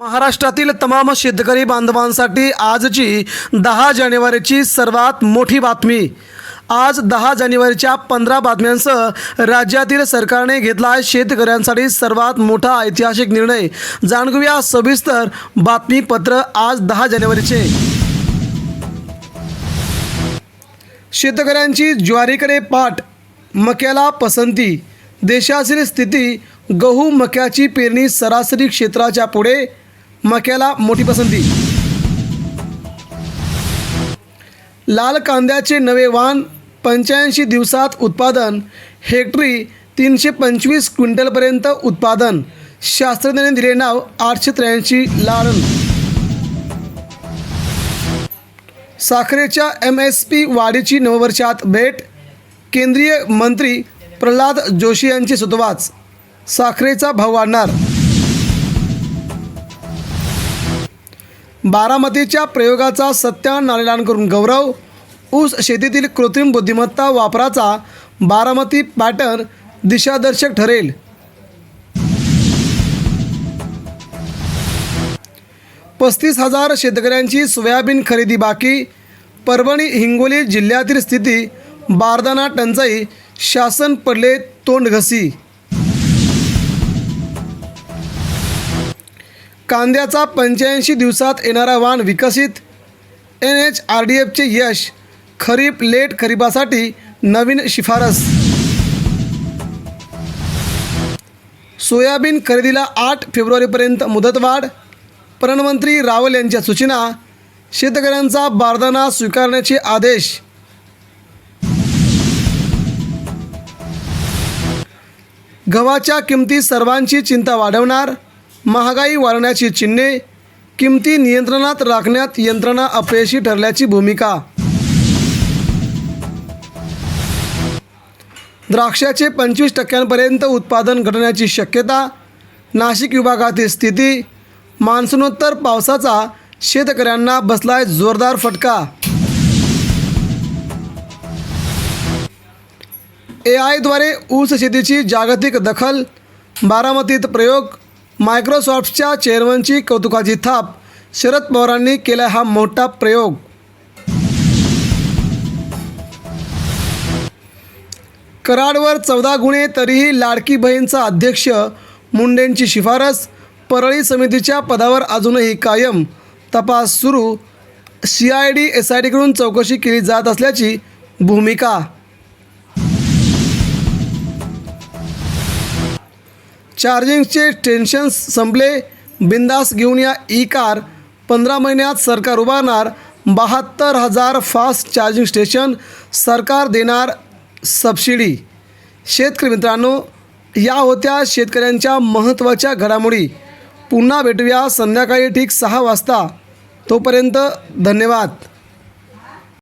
महाराष्ट्रातील तमाम शेतकरी बांधवांसाठी आजची दहा जानेवारीची सर्वात मोठी बातमी. आज दहा जानेवारीच्या पंधरा बातम्यांसह राज्यातील सरकारने घेतला आहे शेतकऱ्यांसाठी सर्वात मोठा ऐतिहासिक निर्णय. जाणूया सविस्तर बातमीपत्र आज दहा जानेवारीचे. शेतकऱ्यांची ज्वारीकडे पाठ मक्याला पसंती. देशातील स्थिती गहू मक्याची पेरणी सरासरी क्षेत्राच्या पुढे मक्याला मोठी पसंती. लाल कांद्याचे नवे वाण पंच्याऐंशी दिवसात उत्पादन हेक्टरी तीनशे पंचवीस क्विंटलपर्यंत उत्पादन. शास्त्रज्ञांनी दिले नाव आठशे त्र्याऐंशी लालन साखरेच्या एम एस पी वाढीची नववर्षात भेट केंद्रीय मंत्री प्रल्हाद जोशी यांची सुतवाच. साखरेचा भाव वाढणार. बारामतीच्या प्रयोगाचा सत्यानारायण करून गौरव ऊस शेतीतील कृत्रिम बुद्धिमत्ता वापराचा बारामती पॅटर्न दिशादर्शक ठरेल. पस्तीस हजार शेतकऱ्यांची सोयाबीन खरेदी बाकी. परभणी हिंगोली जिल्ह्यातील स्थिती बारदाना टंचाई शासन पडले तोंड कांद्याचा पंच्याऐंशी दिवसात येणारा वाण विकसित. एन एच आर डी एफचे यश. खरीप लेट खरीपासाठी नवीन शिफारस. सोयाबीन खरेदीला आठ फेब्रुवारीपर्यंत मुदतवाढ. प्रधानमंत्री रावल यांच्या सूचना. शेतकऱ्यांचा बारदाना स्वीकारण्याचे आदेश. गव्हाच्या किमती सर्वांची चिंता वाढवणार. महागाई वाढण्याची चिन्हे किमती नियंत्रणात राखण्यात यंत्रणा अपयशी ठरल्याची भूमिका. द्राक्षाचे पंचवीस टक्क्यांपर्यंत उत्पादन घटण्याची शक्यता नाशिक विभागातील स्थिती मान्सूनोत्तर पावसाचा शेतकऱ्यांना बसलाय जोरदार फटका. ए आयद्वारे ऊस शेतीची जागतिक दखल बारामतीत प्रयोग मायक्रोसॉफ्टच्या चेअरमनची कौतुकाची थाप शरद पवारांनी केला हा मोठा प्रयोग. कराडवर चौदा गुन्हे तरीही लाडकी बहीणचा अध्यक्ष मुंडेंची शिफारस परळी समितीच्या पदावर अजूनही कायम. तपास सुरू. C I D S I डीकडून चौकशी केली जात असल्याची भूमिका चार्जिंगचे टेन्शन संपले. बिंदास घेऊन या ई कार. पंधरा महिन्यात सरकार उभारणार. बहात्तर हजार फास्ट चार्जिंग स्टेशन सरकार देणार सबसिडी. शेतकरी मित्रांनो या होत्या शेतकऱ्यांच्या महत्त्वाच्या घडामोडी. पुन्हा भेटूया संध्याकाळी ठीक सहा वाजता. तोपर्यंत धन्यवाद.